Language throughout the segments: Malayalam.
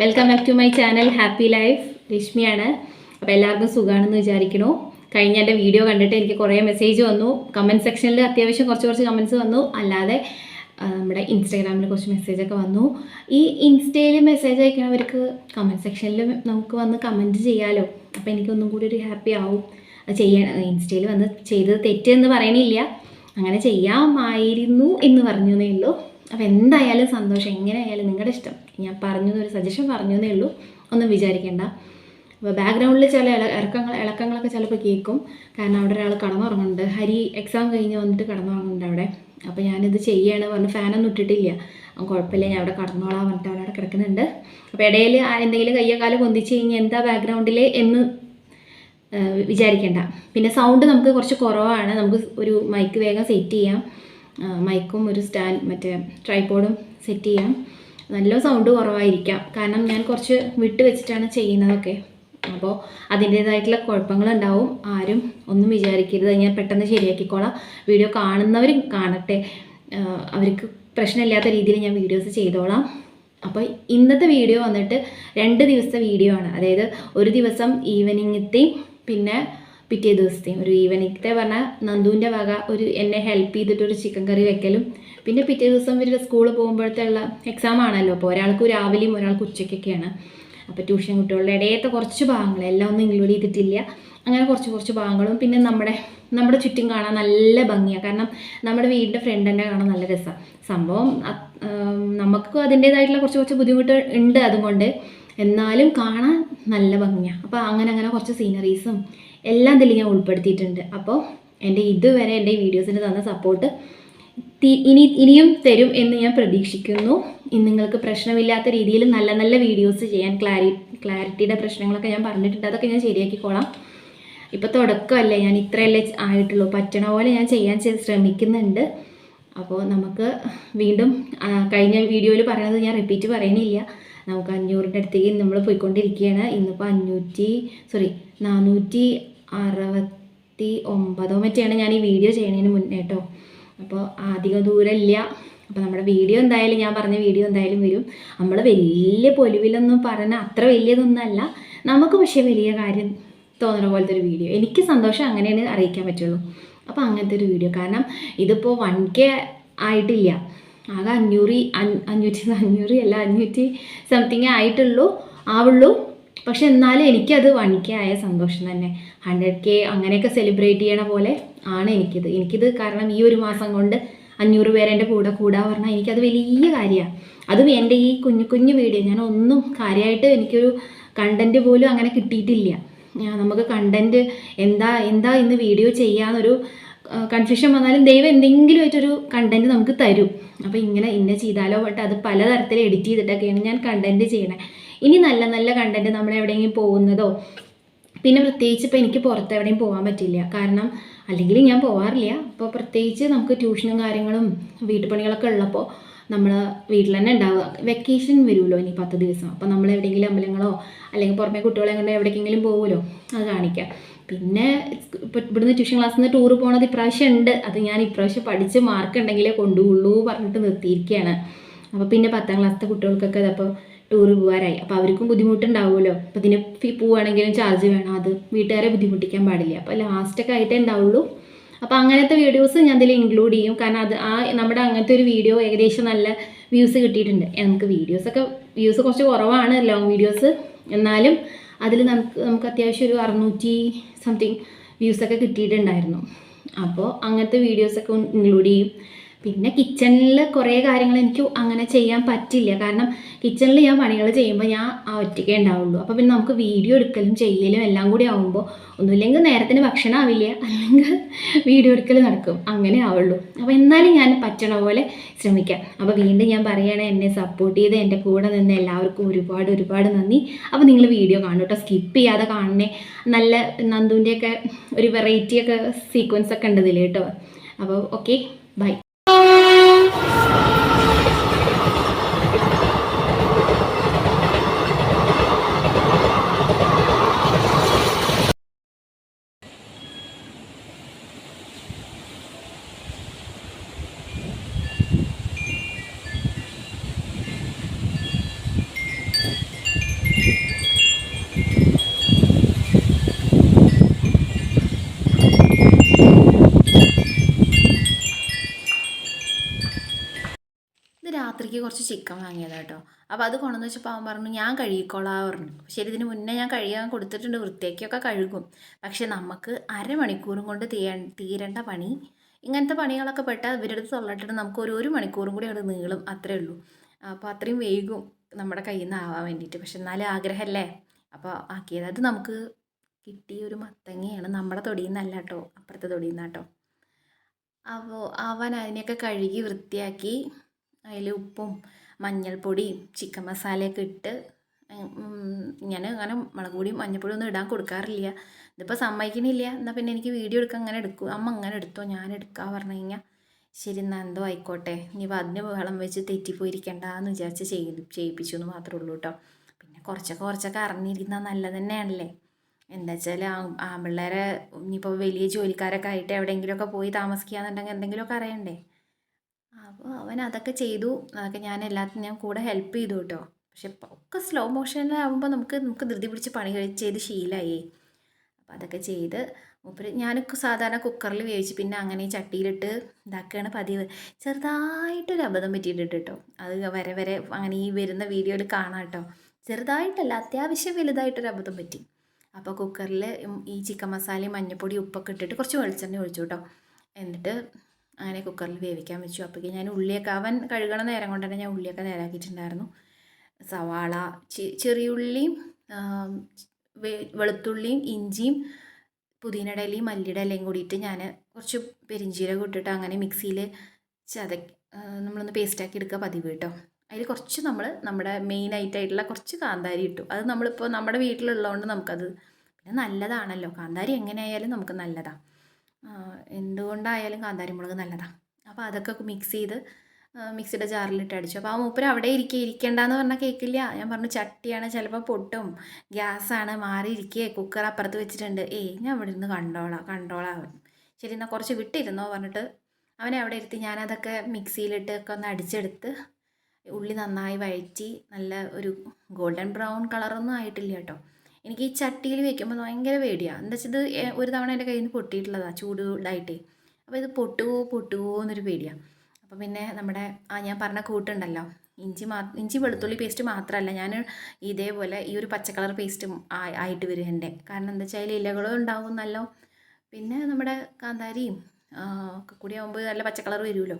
Welcome back to my channel happy life രശ്മിയാണ് അപ്പോൾ എല്ലാവർക്കും സുഖമാണെന്ന് വിചാരിക്കണു കഴിഞ്ഞ എന്റെ വീഡിയോ കണ്ടിട്ട് എനിക്ക് കുറേ മെസ്സേജ് വന്നു. കമന്റ് സെക്ഷനിൽ അത്യാവശ്യം കുറച്ച് കുറച്ച് കമന്റ്സ് വന്നു. അല്ലാതെ നമ്മുടെ ഇൻസ്റ്റാഗ്രാമിൽ കുറച്ച് മെസ്സേജൊക്കെ വന്നു. ഈ ഇൻസ്റ്റയിൽ മെസ്സേജ് അയക്കണവർക്ക് കമന്റ് സെക്ഷനിൽ നമുക്ക് വന്ന് കമന്റ് ചെയ്യാമല്ലോ അപ്പോൾ എനിക്കൊന്നും കൂടി ഒരു ഹാപ്പി ആവും. ചെയ്യണം. ഇൻസ്റ്റയിൽ വന്ന് ചെയ്തത് തെറ്റെന്ന് പറയണില്ല. അങ്ങനെ ചെയ്യാമായിരുന്നു എന്ന് പറഞ്ഞു എന്നേ ഉള്ളൂ. അപ്പോൾ എന്തായാലും സന്തോഷം. എങ്ങനെയായാലും നിങ്ങളുടെ ഇഷ്ടം. ഞാൻ പറഞ്ഞു ഒരു സജഷൻ പറഞ്ഞു ഉള്ളൂ. ഒന്നും വിചാരിക്കേണ്ട. അപ്പോൾ ബാക്ക്ഗ്രൗണ്ടിൽ ചില ഇറക്കങ്ങൾ ഇളക്കങ്ങളൊക്കെ ചിലപ്പോൾ കേൾക്കും. കാരണം അവിടെ ഒരാൾ കടന്നുറങ്ങുന്നുണ്ട്. ഹരി എക്സാം കഴിഞ്ഞ് വന്നിട്ട് കടന്നുറങ്ങുന്നുണ്ട് അവിടെ. അപ്പോൾ ഞാനിത് ചെയ്യാണ് പറഞ്ഞ് ഫാനൊന്നും ഇട്ടിട്ടില്ല. കുഴപ്പമില്ല ഞാൻ അവിടെ കടന്നോളാം പറഞ്ഞിട്ട് അവനവിടെ കിടക്കുന്നുണ്ട്. അപ്പോൾ ഇടയിൽ എന്തെങ്കിലും കയ്യോ കാലം പൊന്തിച്ച് കഴിഞ്ഞാൽ എന്താ ബാക്ക്ഗ്രൗണ്ടിൽ എന്ന് വിചാരിക്കേണ്ട. പിന്നെ സൗണ്ട് നമുക്ക് കുറച്ച് കുറവാണ്. നമുക്ക് ഒരു മൈക്ക് വേഗം സെറ്റ് ചെയ്യാം. മൈക്കും ഒരു സ്റ്റാൻഡ് മറ്റേ ട്രൈപോഡും സെറ്റ് ചെയ്യാം. നല്ല സൗണ്ട് കുറവായിരിക്കാം. കാരണം ഞാൻ കുറച്ച് വിട്ട് വെച്ചിട്ടാണ് ചെയ്യുന്നതൊക്കെ. അപ്പോൾ അതിന്റേതായിട്ടുള്ള കുഴപ്പങ്ങളുണ്ടാവും. ആരും ഒന്നും വിചാരിക്കരുത്. ഞാൻ പെട്ടെന്ന് ശരിയാക്കിക്കോളാം. വീഡിയോ കാണുന്നവരും കാണട്ടെ. അവർക്ക് പ്രശ്നമില്ലാത്ത രീതിയിൽ ഞാൻ വീഡിയോസ് ചെയ്തോളാം. അപ്പോൾ ഇന്നത്തെ വീഡിയോ വന്നിട്ട് രണ്ട് ദിവസത്തെ വീഡിയോ ആണ്. അതായത് ഒരു ദിവസം ഈവനിങ്ങത്തെയും പിന്നെ പിറ്റേ ദിവസത്തെയും. ഒരു ഈവനിങ്ങത്തെ പറഞ്ഞാൽ നന്ദുവിന്റെ വക ഒരു എന്നെ ഹെൽപ്പ് ചെയ്തിട്ട് ഒരു ചിക്കൻ കറി വെക്കലും. പിന്നെ പിറ്റേ ദിവസം ഇവരുടെ സ്കൂളിൽ പോകുമ്പോഴത്തേയുള്ള എക്സാം ആണല്ലോ. അപ്പോൾ ഒരാൾക്ക് രാവിലെയും ഒരാൾക്ക് ഉച്ചയ്ക്കൊക്കെയാണ് അപ്പോൾ ട്യൂഷൻ കുട്ടികളുടെ ഇടയത്തെ കുറച്ച് ഭാഗങ്ങൾ എല്ലാം ഒന്നും ഇൻക്ലൂഡ് ചെയ്തിട്ടില്ല. അങ്ങനെ കുറച്ച് കുറച്ച് ഭാഗങ്ങളും പിന്നെ നമ്മുടെ നമ്മുടെ ചുറ്റും കാണാൻ നല്ല ഭംഗിയാണ് കാരണം നമ്മുടെ വീടിന്റെ ഫ്രണ്ട് തന്നെ കാണാൻ നല്ല രസമാണ് സംഭവം നമുക്ക് അതിന്റേതായിട്ടുള്ള കുറച്ച് കുറച്ച് ബുദ്ധിമുട്ട് ഉണ്ട് അതുകൊണ്ട്. എന്നാലും കാണാൻ നല്ല ഭംഗിയാണ് അപ്പോൾ അങ്ങനെ അങ്ങനെ കുറച്ച് സീനറീസും എല്ലാം ഇതിൽ ഞാൻ ഉൾപ്പെടുത്തിയിട്ടുണ്ട്. അപ്പോൾ എന്റെ ഇതുവരെ എന്റെ വീഡിയോസിന് തന്ന സപ്പോർട്ട് ഇനി ഇനിയും തരും എന്ന് ഞാൻ പ്രതീക്ഷിക്കുന്നു. ഇനി നിങ്ങൾക്ക് പ്രശ്നമില്ലാത്ത രീതിയിൽ നല്ല നല്ല വീഡിയോസ് ചെയ്യാൻ ക്ലാരി ക്ലാരിറ്റിയുടെ പ്രശ്നങ്ങളൊക്കെ ഞാൻ പറഞ്ഞിട്ടുണ്ട്. അതൊക്കെ ഞാൻ ശരിയാക്കിക്കോളാം. ഇപ്പോൾ തുടക്കമല്ലേ? ഞാൻ ഇത്രയല്ലേ ആയിട്ടുള്ളൂ. പറ്റണ പോലെ ഞാൻ ചെയ്യാൻ ശ്രമിക്കുന്നുണ്ട്. അപ്പോൾ നമുക്ക് വീണ്ടും കഴിഞ്ഞ വീഡിയോയിൽ പറയുന്നത് ഞാൻ റിപ്പീറ്റ് പറയണില്ല. നമുക്ക് അഞ്ഞൂറിന്റെ അടുത്തേക്ക് നമ്മൾ പോയിക്കൊണ്ടിരിക്കുകയാണ്. ഇന്നിപ്പോൾ അഞ്ഞൂറ്റി സോറി നാനൂറ്റി അറുപത്തി ഒമ്പതോ മറ്റെയാണ് ഞാൻ ഈ വീഡിയോ ചെയ്യണതിന് മുന്നേ കേട്ടോ അപ്പോൾ അധികം ദൂരമില്ല. അപ്പോൾ നമ്മുടെ വീഡിയോ എന്തായാലും ഞാൻ പറഞ്ഞ വീഡിയോ എന്തായാലും വരും. നമ്മൾ വലിയ പൊലിവിലൊന്നും പറഞ്ഞ അത്ര വലിയതൊന്നുമല്ല. നമുക്ക് പക്ഷേ വലിയ കാര്യം തോന്നുന്ന പോലത്തെ ഒരു വീഡിയോ എനിക്ക് സന്തോഷം അങ്ങനെയാണ് അറിയിക്കാൻ പറ്റുള്ളൂ. അപ്പോൾ അങ്ങനത്തെ ഒരു വീഡിയോ കാരണം ഇതിപ്പോൾ വൺ കെ ആയിട്ടില്ല. ആകെ അഞ്ഞൂറ് അഞ്ഞ്- അഞ്ഞൂറ്റി അഞ്ഞൂറ് അല്ല അഞ്ഞൂറ്റി സംതിങ് ആയിട്ടുള്ളൂ ആവുള്ളൂ. പക്ഷെ എന്നാലും എനിക്കത് വൺ കെ ആയ സന്തോഷം തന്നെ. ഹൺഡ്രഡ് കെ അങ്ങനെയൊക്കെ സെലിബ്രേറ്റ് ചെയ്യണ പോലെ ആണ് എനിക്കിത്. എനിക്കിത് കാരണം ഈ ഒരു മാസം കൊണ്ട് അഞ്ഞൂറ് പേരെ എന്റെ കൂടെ കൂടാ പറഞ്ഞാൽ എനിക്കത് വലിയ കാര്യമാണ് അതും എന്റെ ഈ കുഞ്ഞു കുഞ്ഞു വീഡിയോ. ഞാൻ ഒന്നും കാര്യമായിട്ട് എനിക്കൊരു കണ്ടന്റ് പോലും അങ്ങനെ കിട്ടിയിട്ടില്ല. നമുക്ക് കണ്ടന്റ് എന്താ എന്താ ഇന്ന് വീഡിയോ ചെയ്യാന്നൊരു കൺഫ്യൂഷൻ വന്നാലും ദൈവം എന്തെങ്കിലും ആയിട്ടൊരു കണ്ടന്റ് നമുക്ക് തരും. അപ്പോൾ ഇങ്ങനെ ഇന്ന ചെയ്താലോ ബട്ട് അത് പലതരത്തിൽ എഡിറ്റ് ചെയ്തിട്ടൊക്കെയാണ് ഞാൻ കണ്ടന്റ് ചെയ്യണേ. ഇനി നല്ല നല്ല കണ്ടന്റ് നമ്മൾ എവിടെയെങ്കിലും പോകുന്നതോ പിന്നെ പ്രത്യേകിച്ച് ഇപ്പോൾ എനിക്ക് പുറത്ത് എവിടെയും പോകാൻ പറ്റില്ല. കാരണം അല്ലെങ്കിൽ ഞാൻ പോകാറില്ല അപ്പോൾ പ്രത്യേകിച്ച് നമുക്ക് ട്യൂഷനും കാര്യങ്ങളും വീട്ടുപണികളൊക്കെ ഉള്ളപ്പോൾ നമ്മൾ വീട്ടിൽ തന്നെ ഉണ്ടാവുക. വെക്കേഷൻ വരുമല്ലോ ഇനി പത്ത് ദിവസം. അപ്പോൾ നമ്മൾ എവിടെയെങ്കിലും അമ്പലങ്ങളോ അല്ലെങ്കിൽ പുറമേ കുട്ടികളെ കൊണ്ട് എവിടേക്കെങ്കിലും പോകുമല്ലോ അത് കാണിക്കാം പിന്നെ ഇപ്പോൾ ഇവിടുന്ന് ട്യൂഷൻ ക്ലാസ്സിൽ നിന്ന് ടൂർ പോകണത് ഇപ്രാവശ്യം ഉണ്ട്. അത് ഞാൻ ഇപ്രാവശ്യം പഠിച്ച് മാർക്ക് ഉണ്ടെങ്കിലേ കൊണ്ടുപോകുള്ളൂ പറഞ്ഞിട്ട് നിർത്തിയിരിക്കുകയാണ് അപ്പോൾ പിന്നെ പത്താം ക്ലാസ്സിലെ കുട്ടികൾക്കൊക്കെ അപ്പോൾ ടൂർ പോകാറായി. അപ്പോൾ അവർക്കും ബുദ്ധിമുട്ടുണ്ടാവുമല്ലോ. അപ്പോൾ ഇതിന് ഫീ പോവുകയാണെങ്കിലും ചാർജ് വേണം. അത് വീട്ടുകാരെ ബുദ്ധിമുട്ടിക്കാൻ പാടില്ല. അപ്പോൾ ലാസ്റ്റൊക്കെ ആയിട്ടേ ഉണ്ടാവുള്ളൂ. അപ്പോൾ അങ്ങനത്തെ വീഡിയോസ് ഞാൻ ഇതിൽ ഇൻക്ലൂഡ് ചെയ്യും. കാരണം അത് ആ നമ്മുടെ അങ്ങനത്തെ ഒരു വീഡിയോ ഏകദേശം നല്ല വ്യൂസ് കിട്ടിയിട്ടുണ്ട്. നമുക്ക് വീഡിയോസൊക്കെ വ്യൂസ് കുറച്ച് കുറവാണ് ലോങ് വീഡിയോസ് എന്നാലും അതിൽ നമുക്ക് നമുക്ക് അത്യാവശ്യം ഒരു അറുന്നൂറ്റി സംതിങ് വ്യൂസൊക്കെ കിട്ടിയിട്ടുണ്ടായിരുന്നു. അപ്പോൾ അങ്ങനത്തെ വീഡിയോസൊക്കെ ഇൻക്ലൂഡ് ചെയ്യും. പിന്നെ കിച്ചണിൽ കുറേ കാര്യങ്ങൾ എനിക്ക് അങ്ങനെ ചെയ്യാൻ പറ്റില്ല. കാരണം കിച്ചണിൽ ഞാൻ പണികൾ ചെയ്യുമ്പോൾ ഞാൻ ഒറ്റയ്ക്കേ ഉണ്ടാവുള്ളൂ. അപ്പോൾ പിന്നെ നമുക്ക് വീഡിയോ എടുക്കലും ചെയ്യലും എല്ലാം കൂടി ആവുമ്പോൾ ഒന്നുമില്ലെങ്കിൽ നേരത്തിന് ഭക്ഷണം ആവില്ല. അല്ലെങ്കിൽ വീഡിയോ എടുക്കൽ നടക്കും. അങ്ങനെ ആവുള്ളൂ. അപ്പോൾ എന്നാലും ഞാൻ പറ്റണ പോലെ ശ്രമിക്കാം. അപ്പോൾ വീണ്ടും ഞാൻ പറയുകയാണ് എന്നെ സപ്പോർട്ട് ചെയ്ത് എന്റെ കൂടെ നിന്ന് എല്ലാവർക്കും ഒരുപാട് ഒരുപാട് നന്ദി. അപ്പോൾ നിങ്ങൾ വീഡിയോ കാണും കേട്ടോ. സ്കിപ്പ് ചെയ്യാതെ കാണണേ. നല്ല നന്ദുവിന്റെയൊക്കെ ഒരു വെറൈറ്റിയൊക്കെ സീക്വൻസ് ഒക്കെ ഉണ്ട് കേട്ടോ. അപ്പോൾ ഓക്കെ ബൈ കുറച്ച് ചിക്കൻ വാങ്ങിയതാണ് കേട്ടോ അപ്പോൾ അത് കൊണ്ടുവന്ന് വെച്ചപ്പോൾ അവൻ പറഞ്ഞു ഞാൻ കഴുകിക്കോളാം പറഞ്ഞു. ശരി ഇതിന് മുന്നേ ഞാൻ കഴുകാൻ കൊടുത്തിട്ടുണ്ട് വൃത്തിയാക്കിയൊക്കെ കഴുകും. പക്ഷെ നമുക്ക് അരമണിക്കൂറും കൊണ്ട് തീയ തീരേണ്ട പണി. ഇങ്ങനത്തെ പണികളൊക്കെ പെട്ടാൽ ഇവരുടെ അടുത്ത് തൊള്ളട്ടിട്ട് നമുക്ക് ഒരു ഒരു മണിക്കൂറും കൂടി അവിടെ നീളും അത്രേ ഉള്ളൂ. അപ്പോൾ അത്രയും വൈകും നമ്മുടെ കയ്യിൽ നിന്ന് ആവാൻ വേണ്ടിയിട്ട്. പക്ഷെ എന്നാലും ആഗ്രഹമല്ലേ അപ്പോൾ ആക്കിയത് അത് നമുക്ക് കിട്ടിയ ഒരു മത്തങ്ങയാണ് നമ്മുടെ തൊടിയിൽ നിന്നല്ല കേട്ടോ അപ്പുറത്തെ തൊടിയിൽ നിന്നാട്ടോ അപ്പോൾ അവൻ അതിനെയൊക്കെ കഴുകി വൃത്തിയാക്കി അതിൽ ഉപ്പും മഞ്ഞൾപ്പൊടിയും ചിക്കൻ മസാലയൊക്കെ ഇട്ട് ഞാൻ അങ്ങനെ മുളക് പൊടിയും മഞ്ഞൾപ്പൊടിയും ഒന്നും ഇടാൻ കൊടുക്കാറില്ല. ഇതിപ്പോൾ സമ്മതിക്കണില്ല. എന്നാൽ പിന്നെ എനിക്ക് വീഡിയോ എടുക്കാൻ അങ്ങനെ എടുക്കും. അമ്മ അങ്ങനെ എടുത്തോ? ഞാൻ എടുക്കാൻ പറഞ്ഞു കഴിഞ്ഞാൽ ശരി എന്നാൽ എന്തോ ആയിക്കോട്ടെ. ഇനിയിപ്പോൾ അതിന് വെള്ളം വെച്ച് തെറ്റിപ്പോയിരിക്കണ്ട എന്ന് വിചാരിച്ച് ചെയ്ത് ചെയ്യിപ്പിച്ചു എന്ന് മാത്രമേ ഉള്ളൂ കേട്ടോ പിന്നെ കുറച്ചൊക്കെ കുറച്ചൊക്കെ അറിഞ്ഞിരിക്കുന്നത് നല്ലത് തന്നെയാണല്ലേ എന്താ വെച്ചാൽ ആൺപിള്ളേരെ ഇനിയിപ്പോൾ വലിയ ജോലിക്കാരൊക്കെ ആയിട്ട് എവിടെയെങ്കിലുമൊക്കെ പോയി താമസിക്കുക എന്നുണ്ടെങ്കിൽ എന്തെങ്കിലുമൊക്കെ അറിയണ്ടേ? അപ്പോൾ അവൻ അതൊക്കെ ചെയ്തു. അതൊക്കെ ഞാൻ എല്ലാത്തിനും ഞാൻ കൂടെ ഹെൽപ്പ് ചെയ്തു കേട്ടോ പക്ഷെ ഒക്കെ സ്ലോ മോഷനിലാവുമ്പോൾ നമുക്ക് നമുക്ക് ധൃതി പിടിച്ച് പണി ചെയ്ത് ശീലമായി അപ്പോൾ അതൊക്കെ ചെയ്ത് മൂപ്പര് ഞാൻ സാധാരണ കുക്കറിൽ വേവിച്ച് പിന്നെ അങ്ങനെ ചട്ടിയിലിട്ട് ഇതാക്കുകയാണ് പതിവ്. ചെറുതായിട്ടൊരു അബദ്ധം പറ്റിയിട്ടുണ്ട് കേട്ടോ അത് വരെ വരെ അങ്ങനെ ഈ വരുന്ന വീഡിയോയിൽ കാണാം കേട്ടോ ചെറുതായിട്ടല്ല അത്യാവശ്യം വലുതായിട്ടൊരു അബദ്ധം പറ്റി. അപ്പോൾ കുക്കറിൽ ഈ ചിക്കൻ മസാലയും മഞ്ഞപ്പൊടി ഉപ്പൊക്കെ ഇട്ടിട്ട് കുറച്ച് വെളിച്ചെണ്ണ ഒഴിച്ചു കേട്ടോ എന്നിട്ട് അങ്ങനെ കുക്കറിൽ വേവിക്കാൻ വെച്ചു. അപ്പോഴേക്കും ഞാൻ ഉള്ളിയൊക്കെ അവൻ കഴുകണ നേരം കൊണ്ട് തന്നെ ഞാൻ ഉള്ളിയൊക്കെ നേരാക്കിയിട്ടുണ്ടായിരുന്നു. സവാള ചെറിയുള്ളിയും വെളുത്തുള്ളിയും ഇഞ്ചിയും പുതിനയുടെ ഇലയും മല്ലിയുടെ ഇലയും കൂടിയിട്ട് ഞാൻ കുറച്ച് പെരിഞ്ചീരകം ഇട്ടിട്ട് അങ്ങനെ മിക്സിയിൽ ചത നമ്മളൊന്ന് പേസ്റ്റാക്കി എടുക്കുക പതിവ് കേട്ടോ അതിൽ കുറച്ച് നമ്മൾ നമ്മുടെ മെയിൻ ആയിട്ടായിട്ടുള്ള കുറച്ച് കാന്താരി ഇട്ടു. അത് നമ്മളിപ്പോൾ നമ്മുടെ വീട്ടിലുള്ളതുകൊണ്ട് നമുക്കത് പിന്നെ നല്ലതാണല്ലോ. കാന്താരി എങ്ങനെയായാലും നമുക്ക് നല്ലതാണ് എന്തുകൊണ്ടായാലും കാന്താരി മുളക് നല്ലതാണ് അപ്പോൾ അതൊക്കെ മിക്സ് ചെയ്ത് മിക്സിയുടെ ജാറിലിട്ട് അടിച്ചു. അപ്പോൾ ആ മൂപ്പര് അവിടെ ഇരിക്കുക ഇരിക്കേണ്ടെന്ന് പറഞ്ഞാൽ കേൾക്കില്ല ഞാൻ പറഞ്ഞു ചട്ടിയാണ് ചിലപ്പോൾ പൊട്ടും. ഗ്യാസാണ് മാറി ഇരിക്കുക കുക്കർ അപ്പുറത്ത് വെച്ചിട്ടുണ്ട്. ഏയ് ഞാൻ അവിടെ ഇരുന്ന് കണ്ടോളാം കണ്ടോളാം. ശരി എന്നാൽ കുറച്ച് വിട്ടിരുന്നോ പറഞ്ഞിട്ട്. അവനെ അവിടെ ഇരുത്തി ഞാനതൊക്കെ മിക്സിയിലിട്ട് ഒക്കെ ഒന്ന് അടിച്ചെടുത്ത് ഉള്ളി നന്നായി വഴറ്റി നല്ല ഒരു ഗോൾഡൻ ബ്രൗൺ കളറൊന്നും ആയിട്ടില്ല കേട്ടോ. എനിക്ക് ഈ ചട്ടിയിൽ വെക്കുമ്പോൾ ഭയങ്കര പേടിയാണ് എന്താ വെച്ചാൽ ഇത് ഒരു തവണ എന്റെ കയ്യിൽ നിന്ന് പൊട്ടിയിട്ടുള്ളതാണ് ചൂട് ഇതായിട്ടേ അപ്പോൾ ഇത് പൊട്ടുവോ പൊട്ടുവോ എന്നൊരു പേടിയാണ് അപ്പോൾ പിന്നെ നമ്മുടെ ആ ഞാൻ പറഞ്ഞ കൂട്ടുണ്ടല്ലോ ഇഞ്ചി മാ ഇഞ്ചി വെളുത്തുള്ളി പേസ്റ്റ് മാത്രമല്ല ഞാൻ ഇതേപോലെ ഈ ഒരു പച്ചക്കളർ കളർ പേസ്റ്റും ആയിട്ട് വരും എന്റെ. കാരണം എന്താ വെച്ചാൽ ഇലകളും ഉണ്ടാവും നല്ലോ. പിന്നെ നമ്മുടെ കാന്താരിയും ഒക്കെ കൂടി ആകുമ്പോൾ നല്ല പച്ചക്കളർ കളർ വരുമല്ലോ.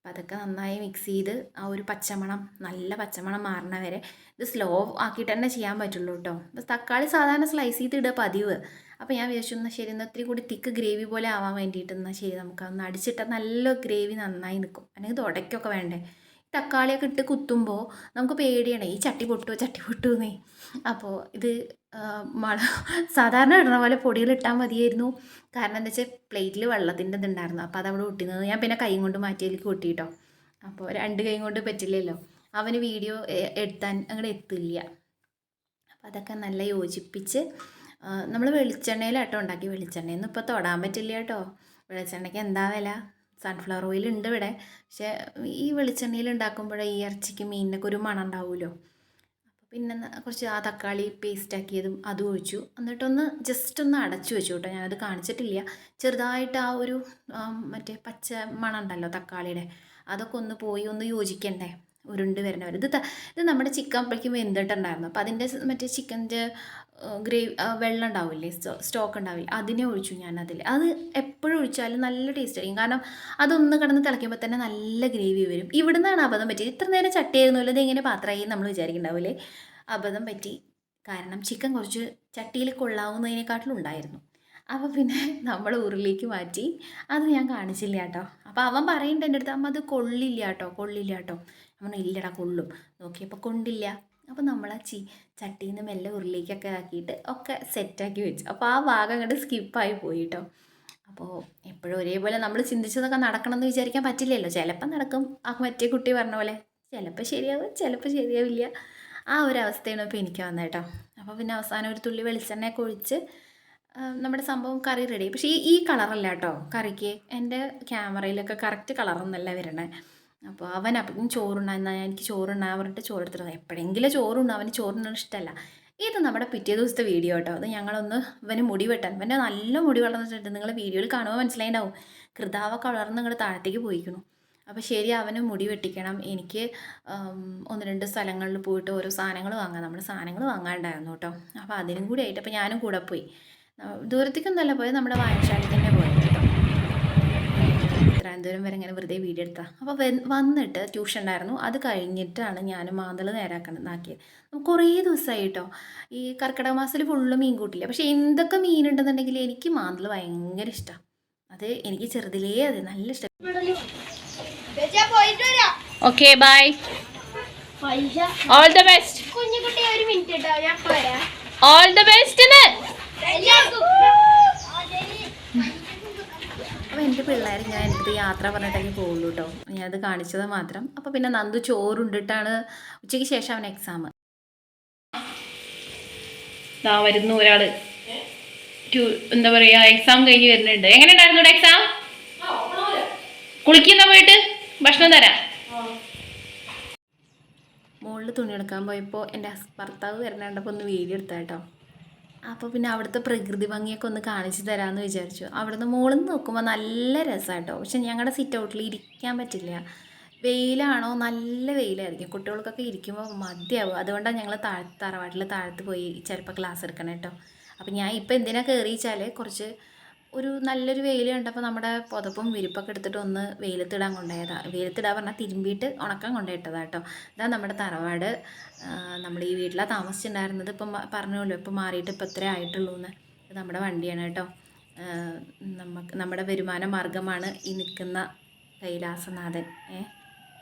അപ്പോൾ അതൊക്കെ നന്നായി മിക്സ് ചെയ്ത് ആ ഒരു പച്ചമണം നല്ല പച്ചമണം മാറണ വരെ ഇത് സ്ലോ ആക്കിയിട്ട് തന്നെ ചെയ്യാൻ പറ്റുള്ളൂ കേട്ടോ അപ്പോൾ തക്കാളി സാധാരണ സ്ലൈസ് ചെയ്ത് ഇടുക പതിവ്. അപ്പോൾ ഞാൻ വിചാരിച്ചു എന്നാൽ ശരി എന്നാൽ ഇത്തിരി കൂടി തിക്ക് ഗ്രേവി പോലെ ആവാൻ വേണ്ടിയിട്ട് എന്നാൽ ശരി നമുക്ക് അടിച്ചിട്ടാൽ നല്ല ഗ്രേവി നന്നായി നിൽക്കും അല്ലെങ്കിൽ തുടയ്ക്കൊക്കെ വേണ്ടേ? തക്കാളിയൊക്കെ ഇട്ട് കുത്തുമ്പോൾ നമുക്ക് പേടിയാണ് ഈ ചട്ടി പൊട്ടുമോ ചട്ടി പൊട്ടുമെന്നേ അപ്പോൾ ഇത് മള സാധാരണ ഇടുന്ന പോലെ പൊടികൾ ഇട്ടാൽ മതിയായിരുന്നു. കാരണം എന്താ വെച്ചാൽ പ്ലേറ്റിൽ വെള്ളത്തിന്റെ ഇതുണ്ടായിരുന്നു അപ്പോൾ അതവിടെ ഒട്ടിന്നത് ഞാൻ പിന്നെ കൈ കൊണ്ട് മാറ്റിയതിലേക്ക് ഒട്ടിയിട്ടോ അപ്പോൾ രണ്ട് കൈ കൊണ്ട് പറ്റില്ലല്ലോ. അവന് വീഡിയോ എടുത്താൻ അങ്ങോട്ട് എത്തില്ല. അപ്പോൾ അതൊക്കെ നല്ല യോജിപ്പിച്ച് നമ്മൾ വെളിച്ചെണ്ണയിലാട്ടോ ഉണ്ടാക്കി വെളിച്ചെണ്ണയൊന്നും ഇപ്പോൾ തൊടാൻ പറ്റില്ല കേട്ടോ. വെളിച്ചെണ്ണയ്ക്ക് എന്താ വില? സൺഫ്ലവർ ഓയിൽ ഉണ്ട് ഇവിടെ. പക്ഷേ ഈ വെളിച്ചെണ്ണയിൽ ഉണ്ടാക്കുമ്പോഴേ ഈ ഇറച്ചിക്ക് മീനിനൊക്കെ ഒരു മണം ഉണ്ടാവുമല്ലോ. പിന്നെ കുറച്ച് ആ തക്കാളി പേസ്റ്റ് ആക്കിയതും അതും ഒഴിച്ചു. എന്നിട്ടൊന്ന് ജസ്റ്റ് ഒന്ന് അടച്ചു വെച്ചു കേട്ടോ. ഞാനത് കാണിച്ചിട്ടില്ല. ചെറുതായിട്ട് ആ ഒരു മറ്റേ പച്ച മണം ഉണ്ടല്ലോ തക്കാളിയുടെ. അതൊക്കെ ഒന്ന് പോയി ഒന്ന് യോജിക്കണ്ടേ? ഉരുണ്ട് വരുന്നവർ ഇത് ഇത് നമ്മുടെ ചിക്കൻ അപ്പോഴേക്കും വെന്തിട്ടുണ്ടായിരുന്നു അപ്പോൾ അതിന്റെ മറ്റേ ചിക്കന്റെ ഗ്രേവി വെള്ളം ഉണ്ടാവില്ലേ? സ്റ്റോക്ക് ഉണ്ടാവില്ല? അതിനെ ഒഴിച്ചു ഞാൻ അതിൽ അത് എപ്പോഴും ഒഴിച്ചാലും നല്ല ടേസ്റ്റ് ആയിരിക്കും. കാരണം അതൊന്ന് കിടന്ന് തിളയ്ക്കുമ്പോൾ തന്നെ നല്ല ഗ്രേവി വരും. ഇവിടുന്നാണ് അബദ്ധം പറ്റിയത്. ഇത്ര നേരം ചട്ടിയായിരുന്നല്ലോ എങ്ങനെ പാത്രമായി നമ്മൾ വിചാരിക്കുന്നുണ്ടാവില്ലേ? അബദ്ധം പറ്റി. കാരണം ചിക്കൻ കുറച്ച് ചട്ടിയിൽ കൊള്ളാവുന്നതിനെക്കാട്ടിലും ഉണ്ടായിരുന്നു. അപ്പോൾ പിന്നെ നമ്മൾ ഉരുളിലേക്ക് മാറ്റി. അത് ഞാൻ കാണിച്ചില്ല കേട്ടോ. അപ്പോൾ അവൻ പറയുന്നുണ്ട് എന്റെ അടുത്ത് അമ്മ അത് കൊള്ളില്ല കേട്ടോ കൊള്ളില്ല കേട്ടോ. നമ്മൾ ഇല്ലടാ കൊള്ളും. നോക്കിയപ്പോൾ കൊണ്ടില്ല. അപ്പോൾ നമ്മൾ ആ ചീ ചട്ടിയിൽ നിന്ന് മെല്ലെ ഉരുളിലേക്കൊക്കെ ആക്കിയിട്ട് ഒക്കെ സെറ്റാക്കി വെച്ചു. അപ്പോൾ ആ ഭാഗം അങ്ങോട്ട് സ്കിപ്പായി പോയി കേട്ടോ അപ്പോൾ എപ്പോഴും ഒരേപോലെ നമ്മൾ ചിന്തിച്ചതൊക്കെ നടക്കണം എന്ന് വിചാരിക്കാൻ പറ്റില്ലല്ലോ. ചിലപ്പോൾ നടക്കും. ആ മറ്റേ കുട്ടി പറഞ്ഞ പോലെ. ചിലപ്പോൾ ശരിയാവും ചിലപ്പോൾ ശരിയാവില്ല. ആ ഒരു അവസ്ഥയാണ് ഇപ്പോൾ എനിക്ക് വന്നത് കേട്ടോ. അപ്പോൾ പിന്നെ അവസാനം ഒരു തുള്ളി വെളിച്ചെണ്ണയൊക്കെ ഒഴിച്ച് നമ്മുടെ സംഭവം കറി റെഡി പക്ഷേ ഈ ഈ കളറല്ല കേട്ടോ കറിക്ക്. എന്റെ ക്യാമറയിലൊക്കെ കറക്റ്റ് കളറൊന്നല്ല വരണേ. അപ്പോൾ അവൻ അപ്പം ചോറുണ്ണാൻ എന്നാൽ എനിക്ക് ചോറുണ്ണാൻ പറഞ്ഞിട്ട് ചോറെടുത്തിട്ട് എപ്പോഴെങ്കിലും ചോറുണ്ണും അവന് ചോറുണ്ണാൻ ഇഷ്ടമല്ല ഇത് നമ്മുടെ പിറ്റേ ദിവസത്തെ വീഡിയോ കേട്ടോ. അത് ഞങ്ങളൊന്ന് ഇവന് മുടി വെട്ടാൻ ഇവന്റെ നല്ല മുടി വളർന്നിട്ടുണ്ട്. നിങ്ങൾ വീഡിയോയിൽ കാണുമ്പോൾ മനസ്സിലായിണ്ടാവും. കൃതാവ വളർന്ന് നിങ്ങൾ താഴത്തേക്ക് പോയിക്കണു അപ്പോൾ ശരി അവന് മുടി വെട്ടിക്കണം. എനിക്ക് ഒന്ന് രണ്ട് സ്ഥലങ്ങളിൽ പോയിട്ട് ഓരോ സാധനങ്ങൾ വാങ്ങാം. നമ്മൾ സാധനങ്ങൾ വാങ്ങാണ്ടായിരുന്നു കേട്ടോ. അപ്പോൾ അതിനും കൂടി ആയിട്ട് അപ്പോൾ ഞാനും കൂടെ പോയി. ദൂരത്തേക്കൊന്നല്ല പോയത് നമ്മുടെ വായനശാലയ്ക്ക് തന്നെ തിരുവനന്തപുരം വരെ ഇങ്ങനെ വെറുതെ വീഡിയോ എടുത്താ. അപ്പോൾ വന്നിട്ട് ട്യൂഷൻ ഉണ്ടായിരുന്നു. അത് കഴിഞ്ഞിട്ടാണ് ഞാൻ മാന്തൾ നേരാക്കണം ആക്കിയത് കുറേ ദിവസമായി കേട്ടോ ഈ കർക്കിടക മാസത്തിൽ ഫുള്ള് മീൻ കൂട്ടില്ല. പക്ഷേ എന്തൊക്കെ മീൻ ഉണ്ടെന്നുണ്ടെങ്കിൽ എനിക്ക് മാന്തൾ ഭയങ്കര ഇഷ്ടമാണ് അത് എനിക്ക് ചെറുതിലേ അത് നല്ല ഇഷ്ടം. Okay bye all the best all the best അപ്പോൾ എന്റെ പിള്ളേർ ഞാൻ എനിക്ക് യാത്ര പറഞ്ഞിട്ടൊക്കെ പോകുള്ളൂ കേട്ടോ. ഞാനത് കാണിച്ചത് മാത്രം. അപ്പോൾ പിന്നെ നന്ദു ചോറുണ്ടിട്ടാണ് ഉച്ചയ്ക്ക് ശേഷം അവൻ എക്സാം വരുന്നു ഒരാൾ എന്താ പറയുക എക്സാം കഴിഞ്ഞ് വരുന്നുണ്ട്. എങ്ങനെ ഉണ്ടായിരുന്നു എക്സാം കുളിക്കുന്ന പോയിട്ട്? ഭക്ഷണം തരാം. മുകളിൽ തുണി എടുക്കാൻ പോയപ്പോൾ എന്റെ ഭർത്താവ് വരണണ്ടപ്പോൾ ഒന്ന് വീഡിയോ എടുത്താ കേട്ടോ. അപ്പോൾ പിന്നെ അവിടുത്തെ പ്രകൃതി ഭംഗിയൊക്കെ ഒന്ന് കാണിച്ചു തരാമെന്ന് വിചാരിച്ചു. അവിടുന്ന് മുകളിൽ നിന്ന് നോക്കുമ്പോൾ നല്ല രസമാട്ടോ പക്ഷെ ഞങ്ങളുടെ സിറ്റ് ഔട്ടിൽ ഇരിക്കാൻ പറ്റില്ല. വെയിലാണോ? നല്ല വെയിലായിരിക്കും. കുട്ടികൾക്കൊക്കെ ഇരിക്കുമ്പോൾ മതിയാവും. അതുകൊണ്ടാണ് ഞങ്ങൾ താഴ് തറവാട്ടിൽ താഴത്ത് പോയി ചിലപ്പോൾ ക്ലാസ് എടുക്കണം കേട്ടോ അപ്പോൾ ഞാൻ ഇപ്പോൾ എന്തിനാ കയറിയിച്ചാൽ കുറച്ച് ഒരു നല്ലൊരു വെയിൽ കണ്ടപ്പോൾ നമ്മുടെ പുതപ്പും വിരിപ്പൊക്കെ എടുത്തിട്ട് ഒന്ന് വെയിലത്തിടാൻ കൊണ്ടുപോയതാണ് വെയിലത്തിടാൻ പറഞ്ഞാൽ തിരുമ്പിയിട്ട് ഉണക്കാൻ കൊണ്ടുപോയിട്ടതാണ് കേട്ടോ. ഇതാ നമ്മുടെ തറവാട്. നമ്മൾ ഈ വീട്ടിലാണ് താമസിച്ചിട്ടുണ്ടായിരുന്നത്. ഇപ്പം പറഞ്ഞോളൂ ഇപ്പം മാറിയിട്ട് ഇപ്പം ഇത്രേ ആയിട്ടുള്ളൂ എന്ന് നമ്മുടെ വണ്ടിയാണ് കേട്ടോ. നമുക്ക് നമ്മുടെ വരുമാന മാർഗമാണ് ഈ നിൽക്കുന്ന കൈലാസനാഥൻ. ഏ?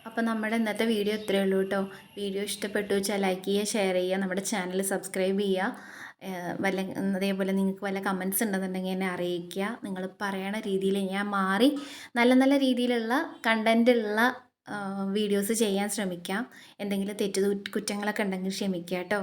അപ്പോൾ നമ്മുടെ ഇന്നത്തെ വീഡിയോ ഇത്രയേ ഉള്ളൂ കേട്ടോ. വീഡിയോ ഇഷ്ടപ്പെട്ടു വെച്ചാൽ ലൈക്ക് ചെയ്യുക ഷെയർ ചെയ്യുക നമ്മുടെ ചാനൽ സബ്സ്ക്രൈബ് ചെയ്യുക. വല്ല അതേപോലെ നിങ്ങൾക്ക് വല്ല കമൻസ് ഉണ്ടെന്നുണ്ടെങ്കിൽ എന്നെ അറിയിക്കുക. നിങ്ങൾ പറയണ രീതിയിൽ ഞാൻ മാറി നല്ല നല്ല രീതിയിലുള്ള കണ്ടന്റുള്ള വീഡിയോസ് ചെയ്യാൻ ശ്രമിക്കാം. എന്തെങ്കിലും തെറ്റ് കുറ്റങ്ങളൊക്കെ ഉണ്ടെങ്കിൽ ക്ഷമിക്കുക കേട്ടോ.